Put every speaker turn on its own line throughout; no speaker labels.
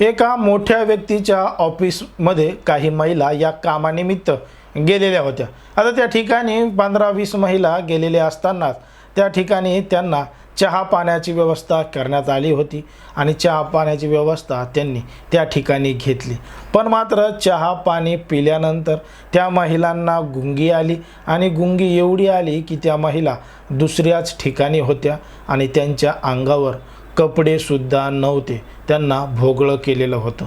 एका मोठ्या व्यक्तीच्या ऑफिसमध्ये काही महिला या कामानिमित्त गेलेल्या होत्या. आता त्या ठिकाणी पंधरा वीस महिला गेलेल्या असतानाच त्या ठिकाणी त्यांना चहा पाण्याची व्यवस्था करण्यात आली होती आणि चहा पाण्याची व्यवस्था त्यांनी त्या ठिकाणी घेतली. पण मात्र चहा पाणी पिल्यानंतर त्या महिलांना गुंगी आली आणि गुंगी एवढी आली की त्या महिला दुसऱ्याच ठिकाणी होत्या आणि त्यांच्या अंगावर कपडेसुद्धा नव्हते. त्यांना भोगळं केलेलं होतं.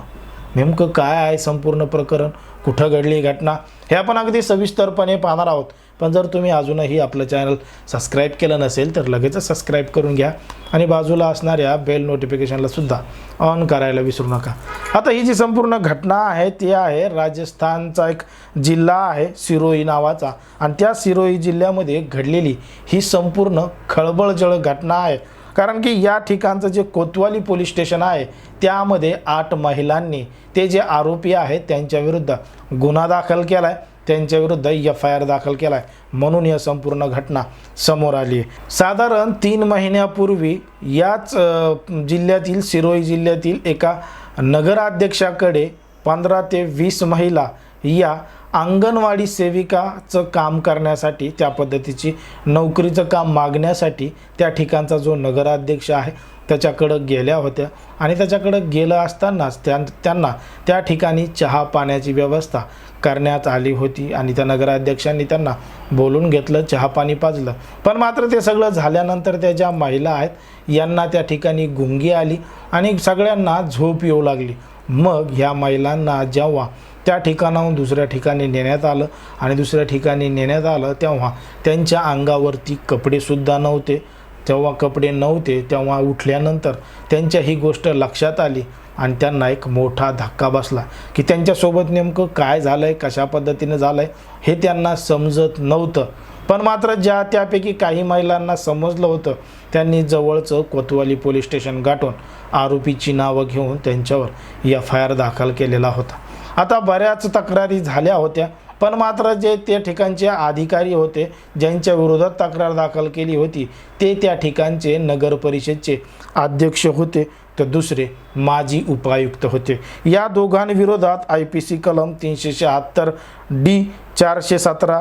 नेमकं काय आहे संपूर्ण प्रकरण? कुठं घडली घटना? हे आपण अगदी सविस्तरपणे पाहणार आहोत. पण जर तुम्ही अजूनही आपलं चॅनल सबस्क्राईब केलं नसेल तर लगेचच सबस्क्राईब करून घ्या. आणि बाजूला असणाऱ्या बेल नोटिफिकेशनला सुद्धा ऑन करायला विसरू नका. आता ही जी संपूर्ण घटना आहे ती आहे राजस्थानचा एक जिल्हा आहे सिरोई नावाचा. आणि त्या सिरोई जिल्ह्यामध्ये घडलेली ही संपूर्ण खळबळजळ घटना आहे. कारण की या ठिकाणचं जे कोतवाली पोलीस स्टेशन आहे त्यामध्ये आठ महिलांनी ते जे आरोपी आहेत त्यांच्याविरुद्ध गुन्हा दाखल केला आहे त्यांच्याविरुद्ध एफ आय आर दाखल केला आहे म्हणून या संपूर्ण घटना समोर आली आहे. साधारण तीन महिन्यापूर्वी याच जिल्ह्यातील सिरोई जिल्ह्यातील एका नगराध्यक्षाकडे पंधरा ते वीस महिला या अंगणवाडी सेविकाचं काम करण्यासाठी त्या पद्धतीची नोकरीचं काम मागण्यासाठी त्या ठिकाणचा जो नगराध्यक्ष आहे त्याच्याकडं गेल्या होत्या. आणि त्याच्याकडं गेलं असतानाच त्या त्यांना त्या ठिकाणी चहा पाण्याची व्यवस्था करण्यात आली होती. आणि त्या नगराध्यक्षांनी त्यांना बोलून घेतलं चहा पाणी पाजलं. पण मात्र ते सगळं झाल्यानंतर त्या ज्या महिला आहेत यांना त्या ठिकाणी गुंगी आली आणि सगळ्यांना झोप येऊ लागली. मग ह्या महिलांना जेव्हा त्या ठिकाणाहून दुसऱ्या ठिकाणी नेण्यात आलं आणि दुसऱ्या ठिकाणी नेण्यात आलं तेव्हा त्यांच्या अंगावरती कपडेसुद्धा नव्हते. जेव्हा कपडे नव्हते तेव्हा उठल्यानंतर त्यांच्या ही गोष्ट लक्षात आली आणि त्यांना एक मोठा धक्का बसला की त्यांच्यासोबत नेमकं काय झालं आहे कशा पद्धतीनं झालं आहे हे त्यांना समजत नव्हतं. पण मात्र ज्या त्यापैकी काही महिलांना समजलं होतं त्यांनी जवळचं कोतवाली पोलीस स्टेशन गाठून आरोपीची नावं घेऊन त्यांच्यावर एफ आय आर दाखल केलेला होता. आता बऱ्याच तक्रारी झाल्या होत्या पण मात्र जे त्या ठिकाणचे अधिकारी होते ज्यांच्या विरोधात तक्रार दाखल केली होती ते त्या ठिकाणचे नगर परिषदचे अध्यक्ष होते तर दुसरे माजी उपायुक्त होते. या दोघांविरोधात आय पी सी कलम तीनशे शहात्तर डी चारशे सतरा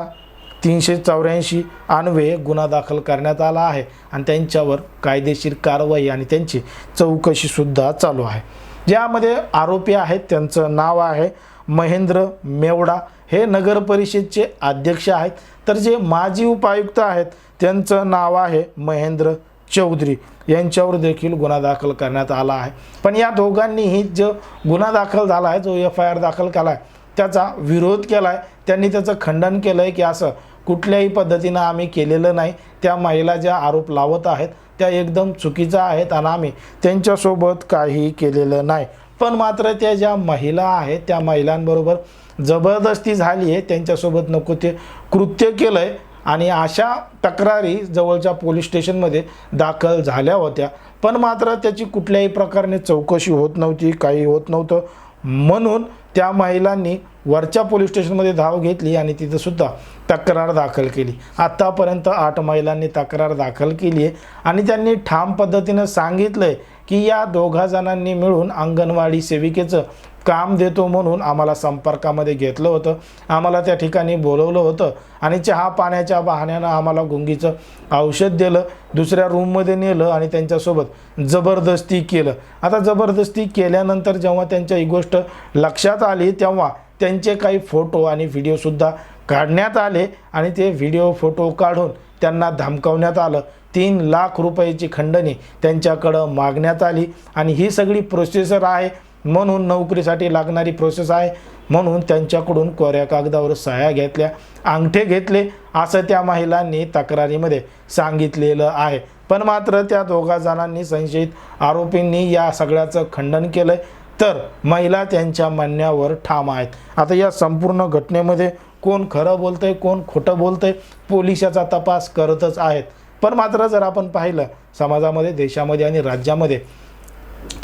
तीनशे चौऱ्याऐंशी अन्वये गुन्हा दाखल करण्यात आला आहे आणि त्यांच्यावर कायदेशीर कारवाई आणि त्यांची चौकशीसुद्धा चालू आहे. ज्यामध्ये आरोपी आहेत त्यांचं नाव आहे महेंद्र मेवडा. हे नगर परिषदचे अध्यक्ष आहेत. तर जे माजी उपायुक्त आहेत त्यांचं नाव आहे महेंद्र चौधरी. यांच्यावर देखील गुन्हा दाखल करण्यात आला आहे. पण या दोघांनीही जो गुन्हा दाखल झाला आहे जो एफ आय आर दाखल केला आहे त्याचा विरोध केला आहे. त्यांनी त्याचं खंडन केलं आहे की असं कुठल्याही पद्धतीनं आम्ही केलेलं नाही. त्या महिला ज्या आरोप लावत आहेत त्या एकदम चुकीच्या आहेत आणि आम्ही त्यांच्यासोबत काही केलेलं नाही. पण मात्र त्या ज्या महिला आहेत त्या महिलांबरोबर जबरदस्ती झाली आहे त्यांच्यासोबत नको ते कृत्य केलं आहे आणि अशा तक्रारी जवळच्या पोलीस स्टेशनमध्ये दाखल झाल्या होत्या. पण मात्र त्याची कुठल्याही प्रकारे चौकशी होत नव्हती काही होत नव्हतं. म्हणून त्या महिलांनी वरच्या पोलीस स्टेशनमध्ये धाव घेतली आणि तिथं सुद्धा तक्रार दाखल केली. आत्तापर्यंत आठ महिलांनी तक्रार दाखल केली आहे. आणि त्यांनी ठाम पद्धतीनं सांगितलं आहे की या दोघा जणांनी मिळून अंगणवाडी सेविकेचं काम देतो म्हणून आम्हाला संपर्कामध्ये घेतलं होतं. आम्हाला त्या ठिकाणी बोलवलं होतं आणि चहा पाण्याच्या बहाण्यानं आम्हाला गुंगीचं औषध दिलं दुसऱ्या रूममध्ये नेलं आणि त्यांच्यासोबत जबरदस्ती केलं. आता जबरदस्ती केल्यानंतर जेव्हा त्यांच्या ही गोष्ट लक्षात आली तेव्हा त्यांचे काही फोटो आणि व्हिडिओसुद्धा काढण्यात आले आणि ते व्हिडिओ फोटो काढून त्यांना धमकावण्यात आलं. तीन लाख रुपयाची खंडणी त्यांच्याकडं मागण्यात आली. आणि ही सगळी प्रोसेसर आहे. म्हणून नोकरीसाठी लागणारी प्रोसेस आहे. म्हणून त्यांच्याकडून कोऱ्या कागदावर सह्या घेतल्या अंगठे घेतले असं त्या महिलांनी तक्रारीमध्ये सांगितलेलं आहे. पण मात्र त्या दोघा जणांनी संशयित आरोपींनी या सगळ्याचं खंडन केलं तर महिला त्यांच्या म्हणण्यावर ठाम आहेत. आता या संपूर्ण घटनेमध्ये कोण खरं बोलतंय कोण खोटं बोलतंय पोलिसाचा तपास करतच आहेत. पण मात्र जर आपण पाहिलं समाजामध्ये देशामध्ये आणि राज्यामध्ये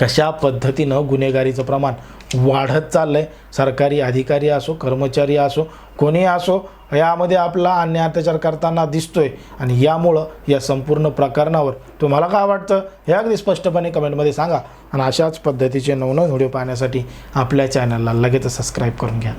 कशा पद्धतीनं गुन्हेगारीचं प्रमाण वाढत चाललं आहे सरकारी अधिकारी असो कर्मचारी असो कोणी असो यामध्ये आपला अन्याय अत्याचार करताना दिसतोय आणि यामुळं या संपूर्ण प्रकरणावर तुम्हाला काय वाटतं? हे अगदी स्पष्टपणे कमेंटमध्ये सांगा. आणि अशाच पद्धतीचे नवनवीन व्हिडिओ पाहण्यासाठी आपल्या चॅनलला लगेच सबस्क्राईब करून घ्या.